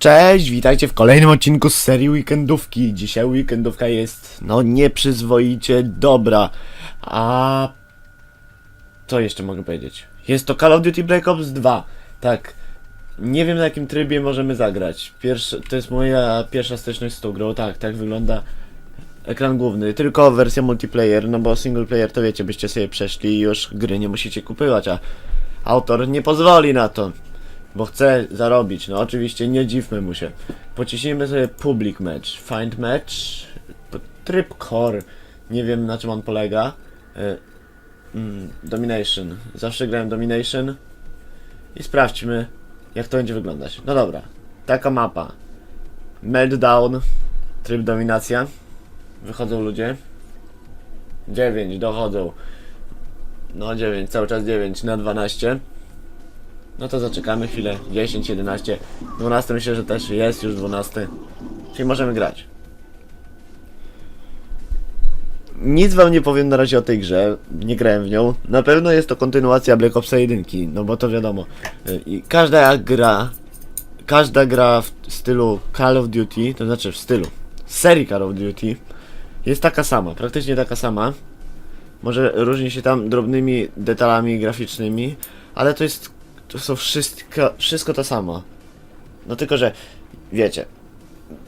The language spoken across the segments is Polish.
Cześć, witajcie w kolejnym odcinku z serii weekendówki. Dzisiaj weekendówka jest, no, nieprzyzwoicie dobra. A... Co jeszcze mogę powiedzieć? Jest to Call of Duty Black Ops 2. Tak. Nie wiem na jakim trybie możemy zagrać. Pierwszy, to jest moja pierwsza styczność z tą grą. Tak, tak wygląda ekran główny. Tylko wersja multiplayer, no bo single player to wiecie, byście sobie przeszli i już gry nie musicie kupować, a autor nie pozwoli na to. Bo chce zarobić, no oczywiście nie dziwmy mu się. Pociśnijmy sobie public match, find match, tryb core, nie wiem na czym on polega. E, mm, domination, zawsze grałem domination i sprawdźmy jak to będzie wyglądać. No dobra, taka mapa. Meltdown, tryb dominacja. Wychodzą ludzie. 9, dochodzą. No 9, cały czas 9 na 12. No to zaczekamy chwilę. 10, 11, 12 myślę, że też jest już 12. Czyli możemy grać. Nic wam nie powiem na razie o tej grze, nie grałem w nią. Na pewno jest to kontynuacja Black Opsa 1, no bo to wiadomo. I każda gra, każda gra w stylu Call of Duty, to znaczy w stylu serii Call of Duty, jest taka sama, praktycznie taka sama. Może różni się tam drobnymi detalami graficznymi, ale to jest to są wszystko, wszystko to samo. No tylko, że wiecie,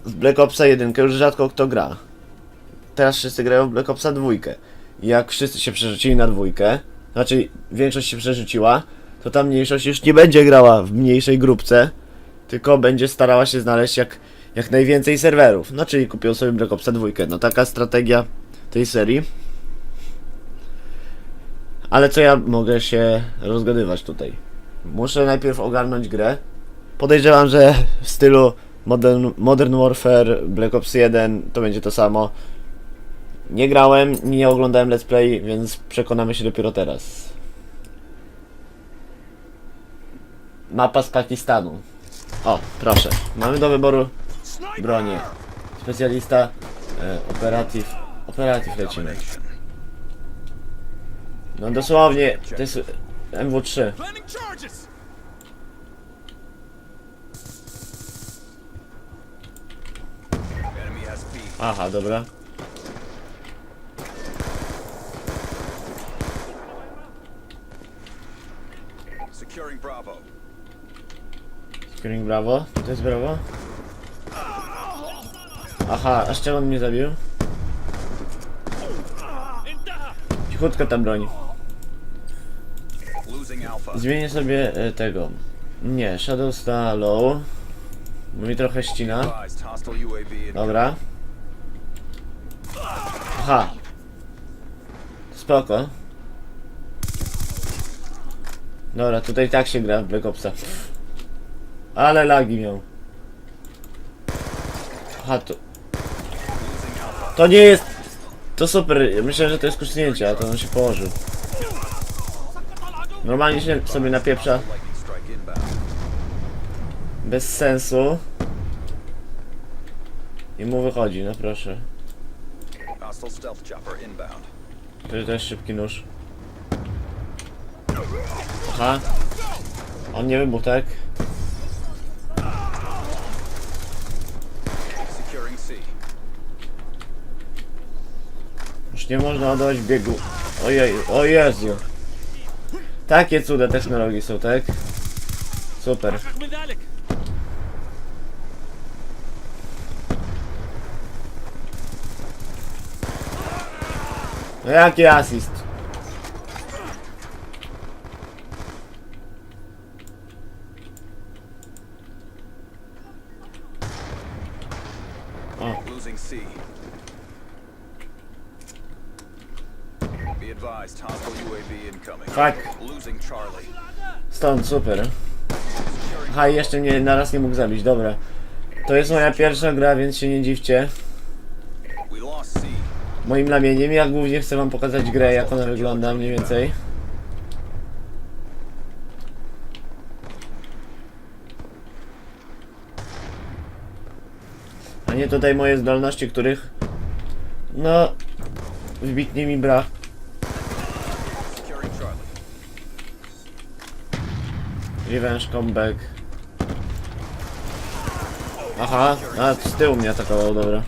w Black Opsa 1 już rzadko kto gra. Teraz wszyscy grają w Black Opsa 2. I jak wszyscy się przerzucili na dwójkę, znaczy większość się przerzuciła, to ta mniejszość już nie będzie grała w mniejszej grupce, tylko będzie starała się znaleźć jak, jak najwięcej serwerów. No czyli kupią sobie Black Opsa 2. No taka strategia tej serii. Ale co ja mogę się rozgadywać tutaj? Muszę najpierw ogarnąć grę. Podejrzewam, że w stylu Modern, Modern Warfare, Black Ops 1 to będzie to samo. Nie grałem, nie oglądałem let's play, więc przekonamy się dopiero teraz. Mapa z Pakistanu. O, proszę. Mamy do wyboru bronię. Specjalista, e, operatyw. Operatyw lecimy. No dosłownie, to jest MW3. Aha, dobra. Securing Bravo. Screening brawo. To jest brawo. Aha, a z czego on mnie zabił? Cichutko tam broń. Zmienię sobie e, tego. Nie, Shadows na low. Bo mi trochę ścina. Dobra. Aha. Spoko. Dobra, tutaj tak się gra w Black Opsa. Ale lagi miał. Aha, to... To nie jest... To super, myślałem, że to jest kusznięcie, a to on się położył. Normalnie się sobie napieprza bez sensu. I mu wychodzi, no proszę. Hostile stealth chopper inbound. To też szybki nóż. Aha. On nie wybuchł, tak? Securing C. Już nie można oddawać biegu. Ojej, o Jezu. Takie cuda technologii są, tak? Super. No jaki asist? O, Losing C. Be advised hostile UAV incoming. fuck. Losing Charlie. Stąd, super. Aha, i jeszcze mnie naraz nie mógł zabić, dobra. To jest moja pierwsza gra, więc się nie dziwcie. Moim lamieniem, ja głównie chcę wam pokazać grę, jak ona wygląda mniej więcej. A nie tutaj moje zdolności, których... No... Wybitnie mi brak. Revenge comeback. Aha, a z tyłu mnie atakował, dobra.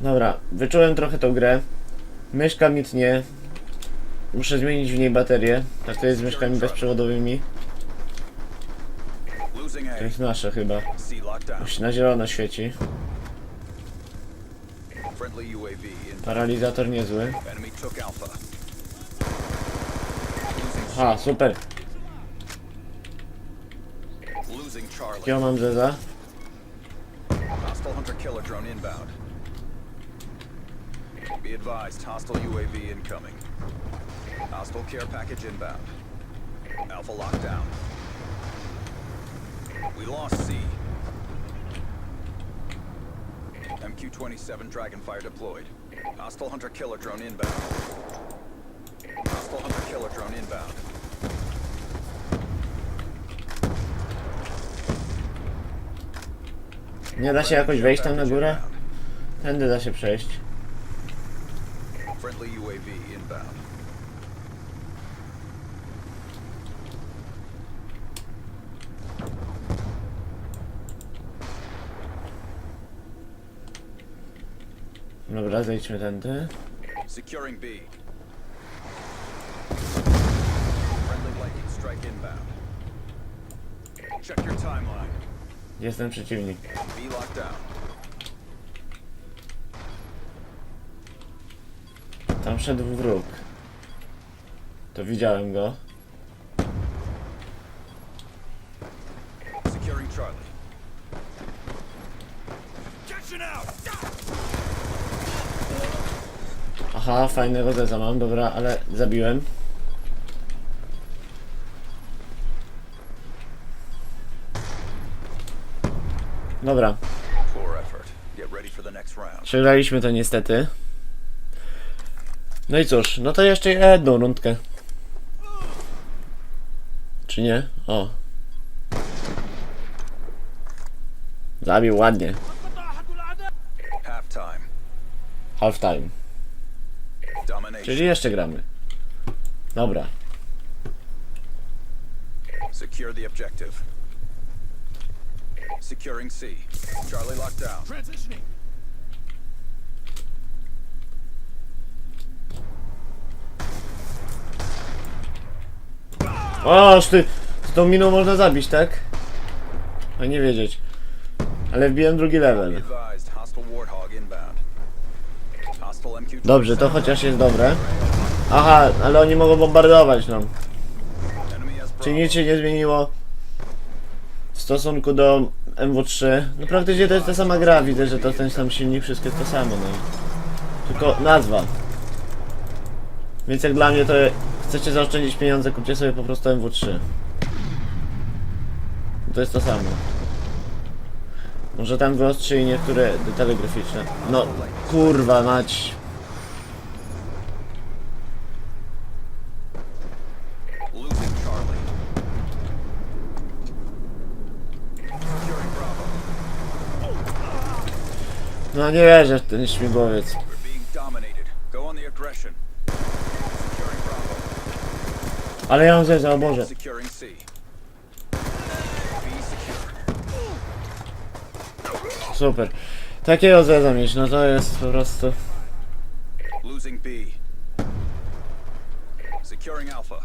Dobra, wyczułem trochę tą grę. Myszka mi tnie. Muszę zmienić w niej baterię. Tak to jest z myszkami bezprzewodowymi. To jest nasze chyba. Już na zielono świeci. Paralizator niezły. Ha, super. Jakiego mam zeza? Be advised, hostile UAV incoming. Hostile care package inbound. Alpha lockdown. We lost C. MQ-27 Dragonfire deployed. Hostile hunter killer drone inbound. Hostile hunter killer drone inbound. Nie da się jakoś wejść tam na górę? Tędy da się przejść. Friendly UAV inbound. Dobra, zejdźmy tędy. Securing B. Friendly lightning strike inbound. Check your timeline. Jest ten przeciwnik. B locked down. Tam szedł wróg. To widziałem go. Securing Charlie. Catching out! Aha, fajnego zeza mam, dobra, ale zabiłem. Dobra, Poor effort. Get ready for the next round. przegraliśmy to niestety. No i cóż, no to jeszcze jedną rundkę. Czy nie? O. Zabił ładnie. Half time. Czyli jeszcze gramy. Dobra. Secure the objective. Securing C. Charlie locked down. Transitioning. O, aż ty! Z tą miną można zabić, tak? A nie wiedzieć. Ale wbiłem drugi level. Dobrze, to chociaż jest dobre. Aha, ale oni mogą bombardować nam. Czy nic się nie zmieniło w stosunku do MW3? No praktycznie to jest ta sama gra, widzę, że to ten sam silnik, wszystko to samo, no. Tylko nazwa. Więc jak dla mnie to chcecie zaoszczędzić pieniądze, kupcie sobie po prostu MW3. To jest to samo. Może tam wyostrzyli niektóre detale graficzne. No, kurwa mać. No nie wierzę w ten śmigłowiec. Go on the aggression. Securing Bravo. Ale ja mam zeza, o Boże. Securing C. B secure. Super. Takiego zeza mieć, no to jest po prostu... Losing B. Securing Alpha.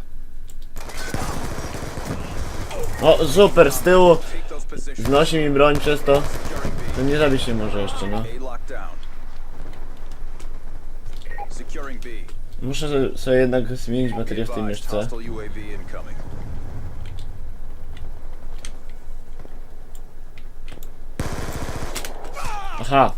O, super, z tyłu Take those positions. wnosi mi broń przez to. Securing B. To nie zabić nie może jeszcze, no. A locked down. Securing B. Muszę sobie- jednak zmienić baterię w tej myszce. Aha,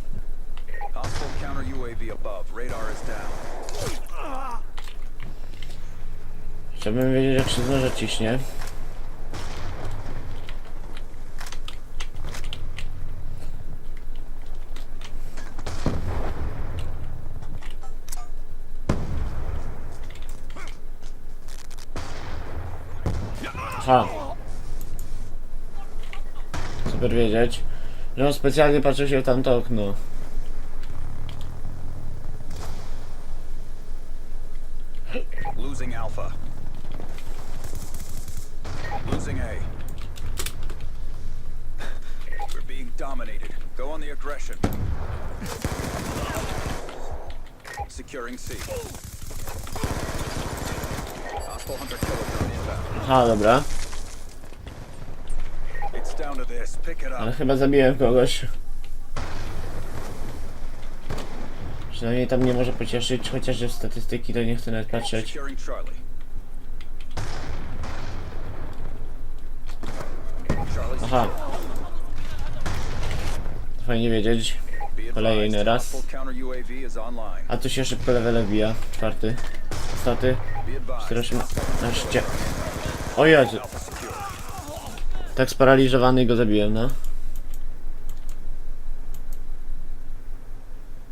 chciałbym wiedzieć jak się z noża ciśnie. Aha. Super wiedzieć. że on specjalnie patrzył się w tamto okno. Losing Alpha. Losing A. We're being dominated. Go on the aggression. Securing C. Hostile hunter killer drone inbound. Aha, dobra. Ale chyba zabiłem kogoś. Przynajmniej tam nie może pocieszyć, chociaż w statystyki to nie chcę nawet patrzeć. Aha. Fajnie wiedzieć. Kolejny raz. A tu się szybko level wbija. Czwarty. Advised. 14. O Jezu. Tak sparaliżowany go zabiłem, no.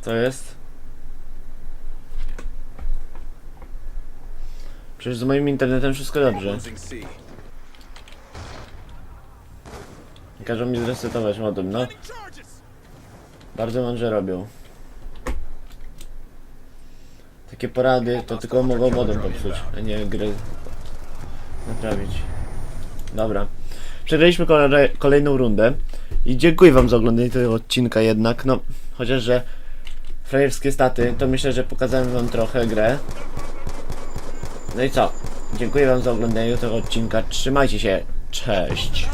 Co jest? Przecież z moim internetem wszystko dobrze. Każą mi zresetować modem, no. Bardzo mądrze robią. Takie porady to tylko mogą modem popsuć, a nie gry naprawić. Dobra. Przegraliśmy kole- kolejną rundę i dziękuję wam za oglądanie tego odcinka jednak, no chociaż, że frajerskie staty, to myślę, że pokazałem wam trochę grę. No i co? Dziękuję wam za oglądanie tego odcinka, trzymajcie się, cześć!